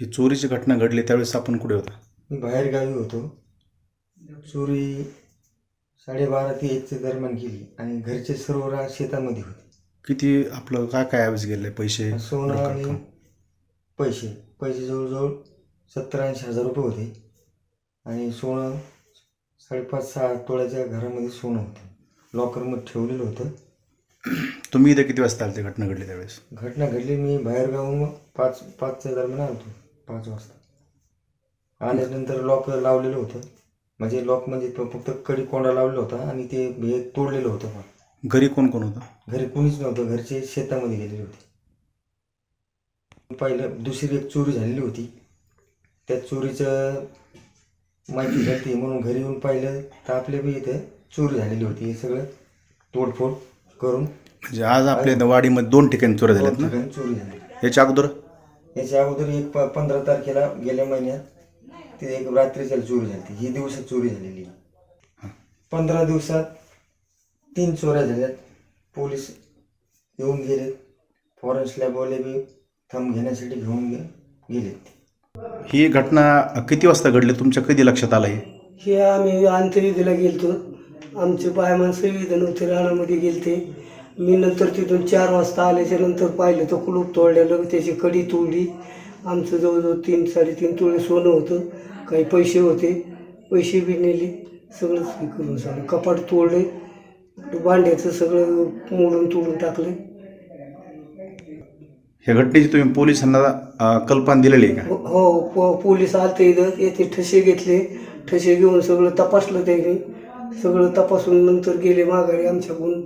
ही चोरीची घटना घडली त्यावेळेस आपण कुठे होता? मी बाहेर गावी होतो. चोरी साडेबारा ते एकच्या दरम्यान केली आणि घरचे सर्व रा शेतामध्ये होते. किती आपलं काय काय ॲव्हरेज गेलं पैसे सोनं आणि? पैसे. पैसे जवळजवळ सत्तर ऐंशी हजार रुपये होते. आणि सोनं साडेपाच सहा तोळ्याच्या घरामध्ये सोनं होतं. लॉकरमध्ये ठेवलेलं होतं. तुम्ही इथे किती वाजता आले ते घटना घडली त्यावेळेस? घटना घडली मी बाहेर गावून पाच पाचच्या दरम्यान आलो होतो. पाच वाजता. आल्यानंतर लॉक लावलेलं होतं. म्हणजे लॉक म्हणजे फक्त कडी कोंडा लावलेला होता आणि ते हे तोडलेलं होतं फार. घरी कोण कोण होतं? घरी कोणीच नव्हतं. घरचे शेतामध्ये गेलेले होते. पहिलं दुसरी एक चोरी झालेली होती. त्या चोरीचं माहिती झाली म्हणून घरी येऊन पाहिलं तर आपल्या बी इथं चोरी झालेली होती. हे सगळं तोडफोड करून. म्हणजे आज आपल्या वाडीमध्ये दोन ठिकाणी ना? ठिकाणी चोरी झाली. याच्या अगोदर? याच्या अगोदर एक प पंधरा तारखेला गेल्या महिन्यात ती एक रात्रीच्या चोरी झाली. ही दिवसात चोरी झालेली. पंधरा दिवसात तीन चोऱ्या झाल्यात. पोलीस येऊन गेलेत फॉरेन्स लॅबवाले बी थंब घेण्यासाठी घेऊन गे गेलेत ही घटना किती वाजता घडली? तुमच्या कधी लक्षात आलं हे हे आम्ही अंत्यविधीला गेलतो. आमचे बाय माणसं विधी नव्हते रानामध्ये गेलते. मी नंतर तिथून चार वाजता आल्याच्यानंतर पाहिलं तर कुलूप तोडलेलं त्याची कडी तोडली. आमचं जवळजवळ तीन साडेतीन तोळे सोनं होतं. काही पैसे होते. पैसे बी नेले. सगळंच हे करून झालं कपाट तोडले. भांड्याचं सगळं मोडून तोडून टाकलं. ह्या घटनेची तुम्ही पोलिसांना अं, कल्पना दिलेली आहे का? हो हो, पो- पोलीस आलते इथं. येथे ठसे घेतले. ठसे घेऊन सगळं तपासलं त्यांनी. सगळं तपासून नंतर गेले माघारी आमच्याकडून.